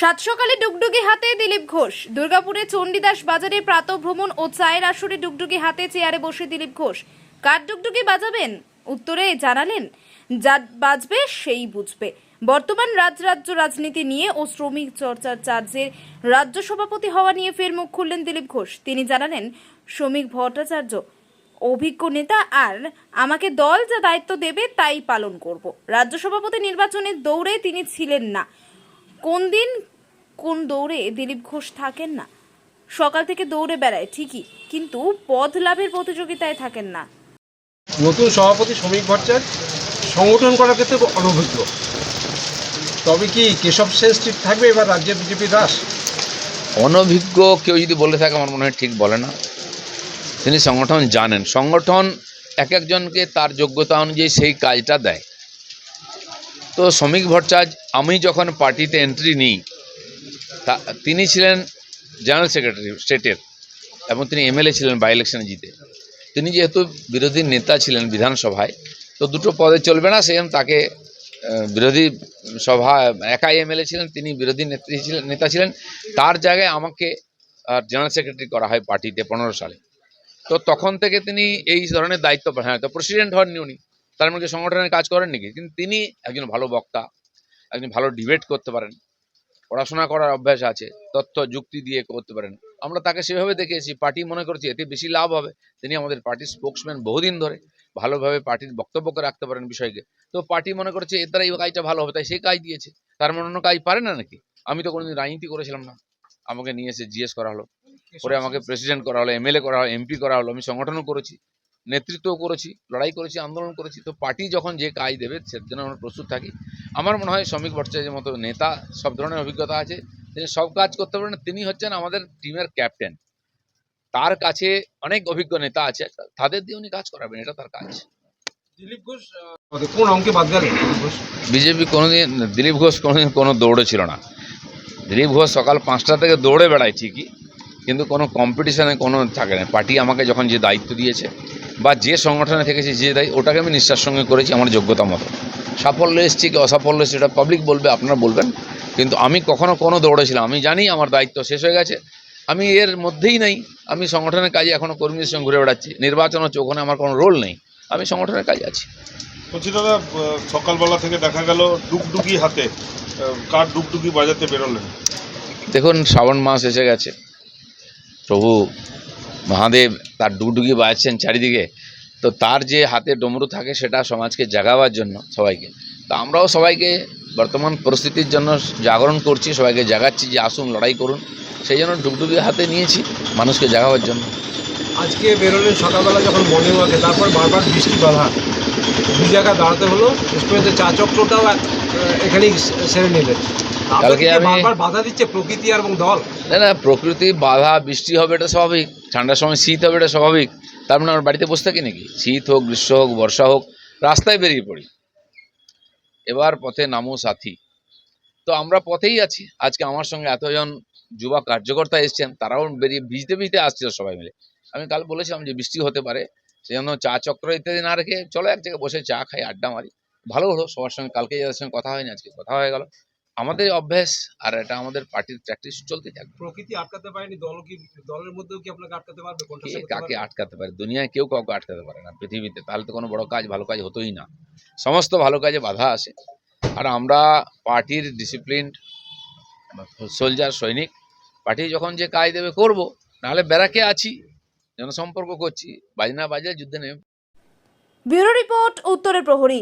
সাত সকালে ডুগডুগি হাতে দিলীপ ঘোষ। দুর্গাপুরে চণ্ডীদাস বাজারে প্রাতভ্রমণ ও চায়ের আসরে ডুগডুগি হাতে চেয়ারে বসে দিলীপ ঘোষ। কার ডুগডুগি বাজাবেন? উত্তরে জানালেন, যা বাজবে সেই বুঝবে। বর্তমান রাজ রাজ্য রাজনীতি নিয়ে ও শ্রমিক চর্চার চার্জের রাজ্য সভাপতি হওয়া নিয়ে ফের মুখ খুললেন দিলীপ ঘোষ। তিনি জানালেন, শ্রমিক ভট্টাচার্য, অভিজ্ঞ নেতা আর আমাকে দল যা দায়িত্ব দেবে তাই পালন করব। রাজ্য সভাপতি নির্বাচনের দৌড়ে তিনি ছিলেন না। কোন দিন কোন দৌড়ে দিলীপ ঘোষ থাকেন না? সকাল থেকে দৌড়ে বেড়ায় ঠিকই কিন্তু পদ লাভের প্রতিযোগিতায় থাকেন না। নতুন সভাপতি শ্রমিক ভট্টাচার্য সংগঠন করার ক্ষেত্রে অনভিজ্ঞ। তবে কি কেশব সেন স্ট্রিট থাকবে এবার রাজ্যের বিজেপি দাস অনভিজ্ঞ কেউ যদি বলে থাকে আমার মনে হয় ঠিক বলে না। তিনি সংগঠন জানেন। সংগঠন এক একজনকে তার যোগ্যতা অনুযায়ী সেই কাজটা দেয়। তো শ্রমিক ভট্টাচার্য আমি যখন পার্টিতে এন্ট্রি নিই, তা তিনি ছিলেন জেনারেল সেক্রেটারি স্টেটের এবং তিনি এমএলএ ছিলেন বাই ইলেকশনে জিতে। তিনি যেহেতু বিরোধী নেতা ছিলেন বিধানসভায়, তো দুটো পদে চলবে না, সেজন্য তাকে বিরোধী সভা, একাই এমএলএ ছিলেন, তিনি বিরোধী নেত্রী ছিলেন, নেতা ছিলেন। তার জায়গায় আমাকে আর জেনারেল সেক্রেটারি করা হয় পার্টিতে পনেরো সালে। তো তখন থেকে তিনি এই ধরনের দায়িত্ব। হ্যাঁ তো প্রেসিডেন্ট হননি উনি। তার মধ্যে সংগঠনের কাজ করেন নাকি? কিন্তু তিনি একজন ভালো বক্তা একজন ভালো ডিবেট করতে পারেন। পড়াশোনা করার অভ্যাস আছে তথ্য যুক্তি দিয়ে করতে পারেন। আমরা তাকে সেভাবে দেখেছি পার্টি মনে করছি এতে বেশি লাভ হবে। তিনি আমাদের পার্টির স্পোক্সম্যান বহুদিন ধরে। ভালোভাবে পার্টির বক্তব্যকে রাখতে পারেন বিষয়কে। তো পার্টি মনে করছে এর দ্বারা এই কাজটা ভালো হবে তাই সেই কাজ দিয়েছে। তার মনে অন্য কাজ পারে না নাকি? আমি তো কোনোদিন রাজনীতি করেছিলাম না। আমাকে নিয়ে এসে জিজ্ঞেস করা হলো। পরে আমাকে প্রেসিডেন্ট করা হলো এমএলএ করা হলো এমপি করা হলো আমি সংগঠনও করেছি। নেতৃত্বও করেছি লড়াই করেছি আন্দোলন করেছি। তো পার্টি যখন যে কাজ দেবে সের জন্য আমরা প্রস্তুত থাকি। আমার মনে হয় শ্রমিক ভট্টাচার্যের মতো নেতা সব ধরনের অভিজ্ঞতা আছে। তিনি সব কাজ করতে পারেন তিনি হচ্ছেন আমাদের টিমের ক্যাপ্টেন তার কাছে অনেক অভিজ্ঞ নেতা আছে। তাদের দিয়ে উনি কাজ করাবেন এটা তার কাজ। দিলীপ ঘোষ কোন অঙ্কে বাদ গেলেন বিজেপি কোনোদিন দিলীপ ঘোষ কোনোদিন কোনো দৌড়ে ছিল না। দিলীপ ঘোষ সকাল পাঁচটা থেকে দৌড়ে বেড়ায় ঠিকই কিন্তু কোনো কম্পিটিশনে কোনো থাকে না। পার্টি আমাকে যখন যে দায়িত্ব দিয়েছে বা যে সংগঠনে থেকেছি যে দায়িত্ব ওটাকে আমি নিষ্ঠার সঙ্গে করেছি আমার যোগ্যতা মতো। সাফল্য এসছে কি অসাফল্য এসছে এটা পাবলিক বলবে আপনারা বলবেন। কিন্তু আমি কখনো কোনো দৌড়েছিলাম আমি জানি আমার দায়িত্ব শেষ হয়ে গেছে। আমি এর মধ্যেই নেই আমি সংগঠনের কাজে এখনও কর্মীদের সঙ্গে ঘুরে বেড়াচ্ছি। নির্বাচন হচ্ছে ওখানে আমার কোনো রোল নেই আমি সংগঠনের কাজে আছি। বলছি দাদা সকালবেলা থেকে দেখা গেল ডুগডুগি হাতে কার ডুগডুগি বাজাতে বেরোলেন? দেখুন শ্রাবণ মাস এসে গেছে। প্রভু মহাদেব তার ডুগডুগি বাজাচ্ছেন চারিদিকে। তো তার যে হাতে ডমরু থাকে সেটা সমাজকে জাগাবার জন্য সবাইকে। তো আমরাও সবাইকে বর্তমান পরিস্থিতির জন্য জাগরণ করছি, সবাইকে জাগাচ্ছি যে আসুন, লড়াই করুন। সেই জন্য ডুগডুগি হাতে নিয়েছি মানুষকে জাগাবার জন্য। আজকে বেরোলেন সকালবেলা যখন মর্নিং ওয়াকে, তারপর বারবার বৃষ্টি বাধা। দুই জায়গায় দাঁড়াতে হলো, শেষ চা চক্রটাও এখানেই সেরে নিলেন। কালকে আমি- বাধা দিচ্ছে প্রকৃতি আর এবং দল? না না প্রকৃতি বাধা বৃষ্টি হবে এটা স্বাভাবিক। ঠান্ডার সময় শীত হবে এটা স্বাভাবিক। তার মানে আমার বাড়িতে বসে থাকি নাকি? শীত হোক গ্রীষ্ম হোক বর্ষা হোক রাস্তায় বেরিয়ে পড়ি। এবার পথে নামো সাথী। তো আমরা পথেই আছি। আজকে আমার সঙ্গে এতজন যুবা কার্যকর্তা এসছেন তারাও বেরিয়ে ভিজতে ভিজতে আসছিল সবাই মিলে। আমি কাল বলেছিলাম যে বৃষ্টি হতে পারে সেজন্য চা চক্র ইত্যাদি না রেখে চলো এক জায়গায় বসে চা খাই আড্ডা মারি। ভালো হলো সবার সঙ্গে কালকে যাদের সঙ্গে কথা হয়নি আজকে কথা হয়ে গেল। আমাদের অভ্যাস আর এটা আমাদের পার্টির প্র্যাকটিস চলতে থাকবে প্রকৃতি আটকাতে পারেনি দল কি দলের মধ্যেও কি আপনাকে আটকাতে পারবে কোনটা কে কাকে আটকাতে পারে? দুনিয়ায় কেউ কাউকে আটকাতে পারে না পৃথিবীতে। তাহলে তো কোনো বড় কাজ ভালো কাজ হতোই না। সমস্ত ভালো কাজে বাধা আসে। আর আমরা পার্টির ডিসিপ্লিন সোলজার সৈনিক পার্টি যখন যে কাজ দেবে করব। নাহলে ব্যারাকে আছি জনসম্পর্ক করছি বাজনা বাজে যুদ্ধে নেমে ব্যুরো রিপোর্ট উত্তরের প্রহরী।